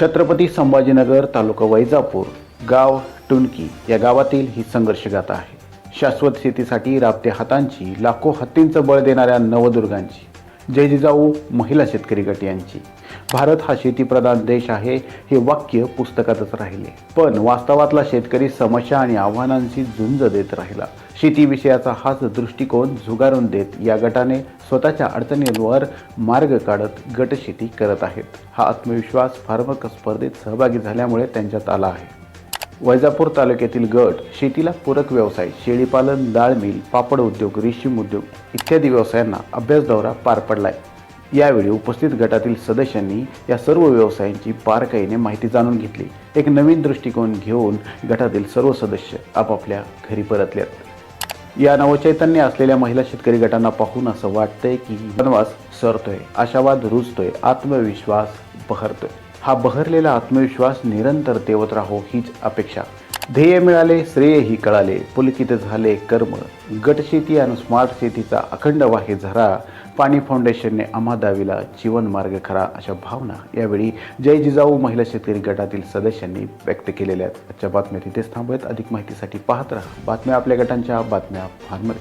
छत्रपती संभाजीनगर तालुका वैजापूर गाव टुणकी या गावातील ही संघर्षगाथा आहे. शाश्वत शेतीसाठी राबत्या हातांची लाखो हत्तींचं बळ देणाऱ्या नवदुर्गांची. जय जिजाऊ महिला शेतकरी गट यांची. भारत हा शेतीप्रधान देश आहे हे वाक्य पुस्तकातच राहिले. पण वास्तवातला शेतकरी समस्या आणि आव्हानांशी झुंज देत राहिला. शेतीविषयाचा हाच दृष्टिकोन झुगारून देत या गटाने स्वतःच्या अडचणींवर मार्ग काढत गटशेती करत आहेत. हा आत्मविश्वास फार्मक स्पर्धेत सहभागी झाल्यामुळे त्यांच्यात आला आहे. वैजापूर तालुक्यातील गट शेतीला पूरक व्यवसाय शेळीपालन डाळ मिल पापड उद्योग रेशीम उद्योग इत्यादी व्यवसायांना अभ्यास दौरा पार पडलाय. यावेळी उपस्थित गटातील सदस्यांनी या सर्व व्यवसायांची बारकाईने माहिती जाणून घेतली. एक नवीन दृष्टिकोन घेऊन गटातील सर्व सदस्य आपापल्या घरी परतल्यात या नवचैतन्य असलेल्या महिला शेतकरी गटांना पाहून असं वाटतंय की वनवास सरतोय आशावाद रुजतोय आत्मविश्वास बहरतोय. हा बहरलेला आत्मविश्वास निरंतर तेवत राहो हीच अपेक्षा. ध्येय मिळाले श्रेयही कळाले. पुलकित झाले कर्म. गटशेती आणि स्मार्ट शेतीचा अखंड वाहे झरा. पाणी फाउंडेशनने आम्हा दावीला जीवन मार्ग खरा अशा भावना यावेळी जय जिजाऊ महिला शेतकरी गटातील सदस्यांनी व्यक्त केलेल्या आहेत. आजच्या बातम्या तिथेच थांबवत अधिक माहितीसाठी पाहत राहा. बातम्या आपल्या गटांच्या बातम्या फार्मर